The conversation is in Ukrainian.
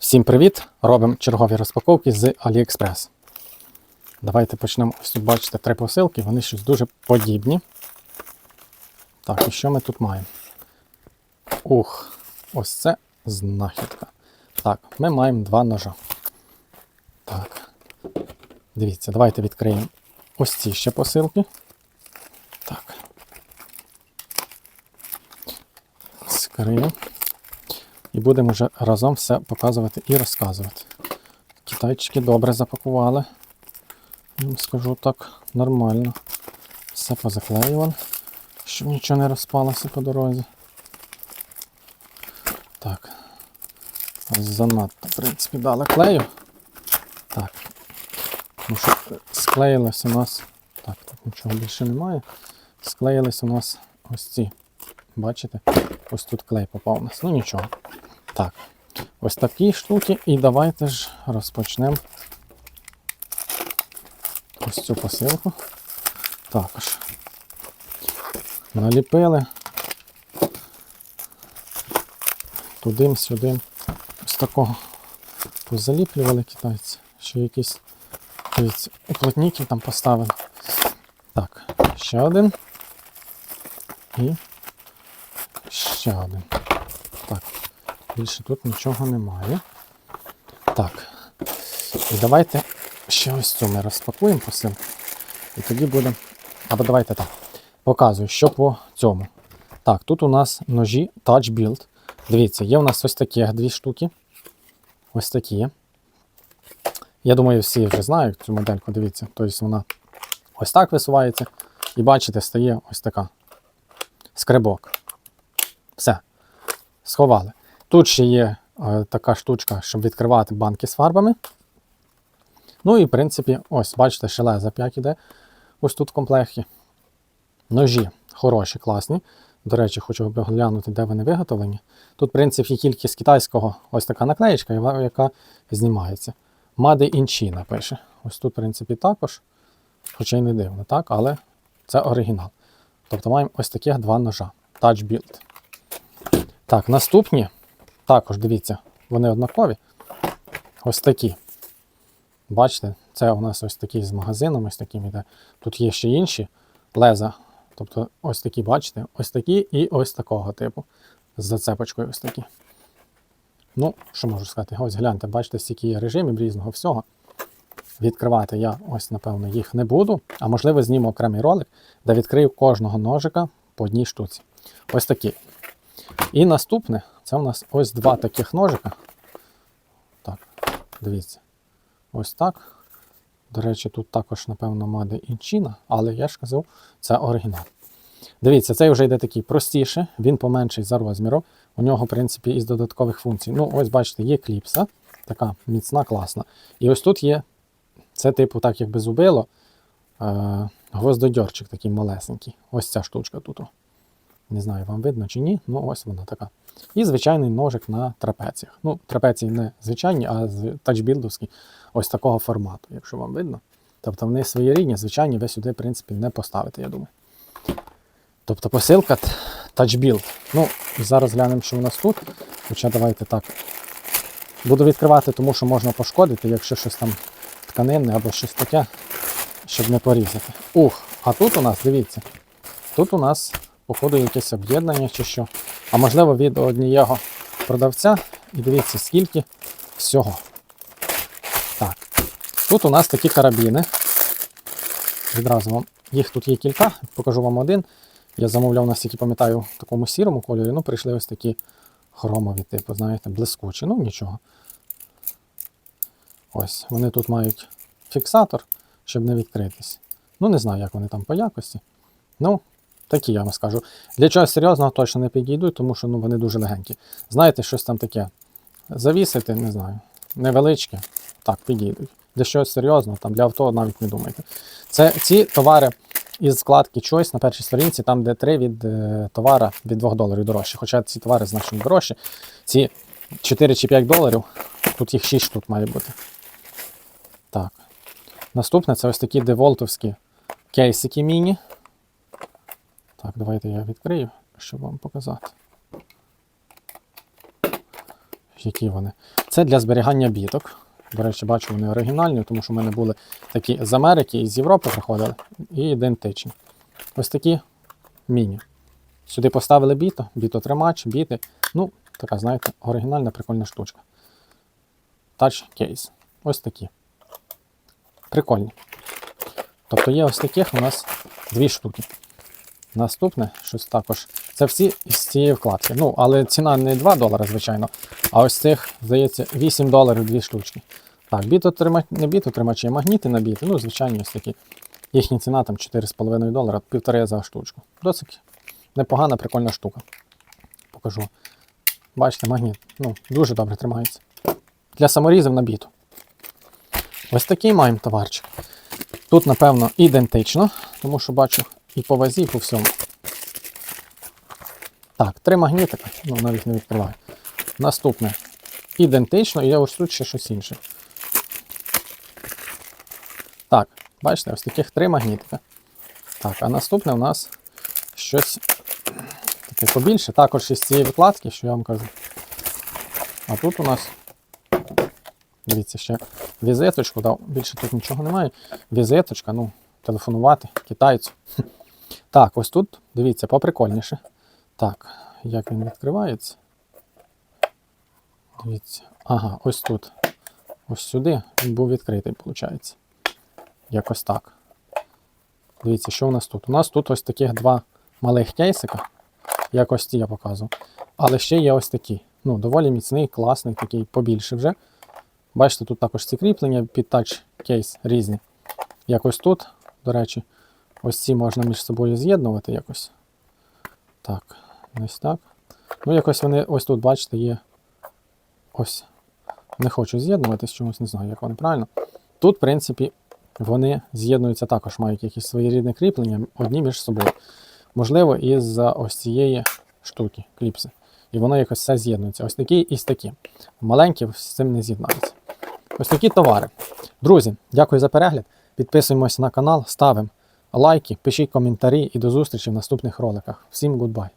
Всім привіт! Робимо чергові розпаковки з AliExpress. Давайте почнемо. Ось тут бачите три посилки, вони щось дуже подібні. Так, і що ми тут маємо? Ух, ось це знахідка. Так, ми маємо два ножа. Так. Дивіться, давайте відкриємо ось ці ще посилки. Так. Скрию. І будемо вже разом все показувати і розказувати. Китайчики добре запакували. Скажу так, нормально. Все позаклеювали, щоб нічого не розпалося по дорозі. Так. Занадто, в принципі, дали клею. Так. Ну, що склеїлось у нас. Так, тут нічого більше немає. Склеїлись у нас ось ці. Бачите? Ось тут клей попав у нас. Ну нічого. Так, ось такі штуки. І давайте ж розпочнемо ось цю посилку. Також наліпили. Туди-сюди. Ось такого позаліплювали китайці. Ще якісь дивіться, уплотники там поставили. Так, ще один. І ще один. Так. Більше тут нічого немає. Так. І давайте ще ось цю ми розпакуємо посилку. І тоді буде. Або давайте так. Показую, що по цьому. Так, тут у нас ножі Touch Build. Дивіться, є у нас ось такі дві штуки. Ось такі. Я думаю, всі вже знають цю модельку, дивіться. Тобто вона ось так висувається. І бачите, стає ось така. Скребок. Все. Сховали. Тут ще є е, така штучка, щоб відкривати банки з фарбами. Ну і, в принципі, ось, бачите, шелеза 5 іде. Ось тут в комплекті. Ножі хороші, класні. До речі, хочу глянути, де вони виготовлені. Тут, в принципі, тільки з китайського ось така наклеєчка, яка знімається. Made in China пише. Ось тут, в принципі, також. Хоча й не дивно, так, але це оригінал. Тобто маємо ось таких два ножа. Touch Build. Так, наступні. Також дивіться, вони однакові. Ось такі. Бачите, це у нас ось такі з магазином, ось таким іде. Тут є ще інші леза. Тобто ось такі, бачите, ось такі і ось такого типу. З зацепочкою ось такі. Ну, що можу сказати? Ось гляньте, бачите, стільки є режимів різного всього. Відкривати я ось, напевно, їх не буду. А можливо, зніму окремий ролик, де відкрию кожного ножика по одній штуці. Ось такі. І наступне це у нас ось два таких ножика. Так, дивіться. Ось так. До речі, тут також, напевно, in China, але я ж казав, це оригінал. Дивіться, цей вже йде такий простіше, він поменший за розміром. У нього, в принципі, із додаткових функцій. Ну, ось бачите, є кліпса, така міцна, класна. І ось тут є, це, типу, так якби зубило, е- гвоздодьорчик такий малесенький. Ось ця штучка тут. Не знаю, вам видно чи ні, ну ось вона така. І звичайний ножик на трапеціях. Ну, трапеції не звичайні, а тачбілдовські ось такого формату, якщо вам видно. Тобто вони своєрідні, звичайні, ви сюди, в принципі, не поставите, я думаю. Тобто посилка тачбілд. Ну, зараз глянемо, що у нас тут. Хоча давайте так. Буду відкривати, тому що можна пошкодити, якщо щось там тканинне або щось таке, щоб не порізати. Ух, а тут у нас, дивіться, тут у нас походу якесь об'єднання чи що. А можливо від однієго продавця. І дивіться, скільки всього. Так. Тут у нас такі карабіни. Відразу вам. Їх тут є кілька, покажу вам один. Я замовляв, наскільки пам'ятаю, в такому сірому кольорі. Ну, прийшли ось такі хромові, типу, знаєте, блискучі. Ну, нічого. Ось, вони тут мають фіксатор, щоб не відкритись. Ну, не знаю, як вони там по якості. Ну, такі я вам скажу. Для чогось серйозного точно не підійдуть, тому що ну, вони дуже легенькі. Знаєте, щось там таке завісити, не знаю, невеличке, так, підійдуть. Для чогось серйозного, там для авто навіть не думайте. Це ці товари із складки Choice на першій сторінці, там де 3 від е, товара від 2 доларів дорожче. Хоча ці товари значно дорожчі. Ці 4 чи 5 доларів, тут їх 6 штук має бути. Так. Наступне це ось такі деволтовські кейсики міні. Так, давайте я відкрию, щоб вам показати. які вони. Це для зберігання біток. До речі, бачу, вони оригінальні, тому що в мене були такі з Америки і з Європи приходили, і ідентичні. Ось такі міні. Сюди поставили біто, бітотримач, біти. Ну, така, знаєте, оригінальна прикольна штучка. Touch case. Ось такі. Прикольні. Тобто є ось таких у нас дві штуки. Наступне, щось також. Це всі з цієї вкладки. Ну, але ціна не 2 долари, звичайно. А ось цих, здається, 8 доларів дві штучки. Так, бітотримач, не бітотримачі, а магніти на біти. Ну, звичайні ось такі. Їхня ціна там 4,5 долара, півтори за штучку. Досить непогана, прикольна штука. Покажу. Бачите, магніт. Ну, дуже добре тримається. Для саморізів на біту. Ось такий маємо товарчик. Тут, напевно, ідентично, тому що бачу і по вазі, і по всьому. Так, три магнітика, ну навіть не відкриваю. Наступне. Ідентично, і є ось тут ще щось інше. Так, бачите, ось таких три магнітика. Так, а наступне у нас щось таке побільше, також із цієї викладки, що я вам кажу. А тут у нас, дивіться, ще візиточку дав. Більше тут нічого немає. Візиточка, ну, телефонувати китайцю. Так, ось тут, дивіться, поприкольніше. Так, як він відкривається. Дивіться. Ага, ось тут. Ось сюди він був відкритий, виходить. Якось так. Дивіться, що у нас тут? У нас тут ось таких два малих кейсика. Якось ті я показував. Але ще є ось такі. Ну, доволі міцний, класний, такий побільше вже. Бачите, тут також ці кріплення під тач кейс різні. Якось тут, до речі, ось ці можна між собою з'єднувати якось. Так, ось так. Ну, якось вони ось тут, бачите, є. Ось. Не хочу з'єднуватись, чомусь не знаю, як вони правильно. Тут, в принципі, вони з'єднуються також, мають якісь свої рідне кріплення, одні між собою. Можливо, із-за ось цієї штуки, кліпси. І воно якось все з'єднується. Ось такі і такі. Маленькі з цим не з'єднаються. Ось такі товари. Друзі, дякую за перегляд. Підписуємось на канал, ставимо лайки, пишіть коментарі і до зустрічі в наступних роликах. Всім гудбай!